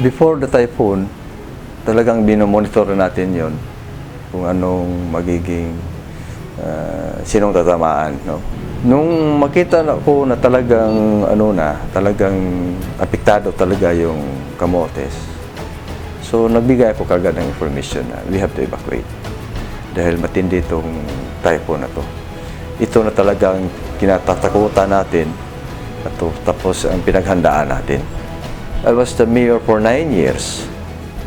before the typhoon, talagang binomonitor natin yon kung anong magiging ah, sinong tatamaan. No? Nung makita ko na talagang ano na, talagang apektado talaga yung kamotes. So nagbigay ako kagad ng information na we have to evacuate dahil matindi itong typhoon na to. Ito na talagang kinatatakutan natin at tapos ang pinaghandaan natin. I was the mayor for nine years.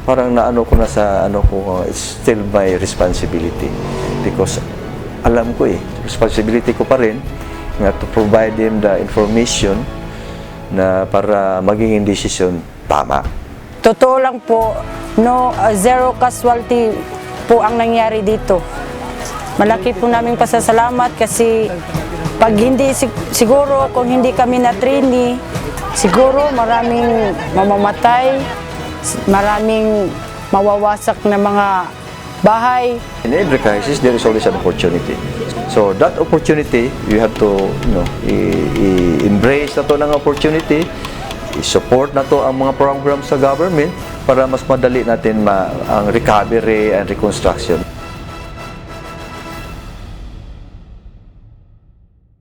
Parang naano ko na sa ano ko, it's still my responsibility because alam ko eh, responsibility ko pa rin na to provide them the information na para maging decision tama. Totoo lang po, no, uh, zero casualty po ang nangyari dito. Malaki po naming pasasalamat kasi pag hindi sig- siguro kung hindi kami na trainee, siguro maraming mamamatay, maraming mawawasak na mga bahay. In every crisis, there is always an opportunity. So that opportunity, you have to, you know, embrace na to ng opportunity, i-support na to ang mga programs sa government para mas madali natin ma ang recovery and reconstruction.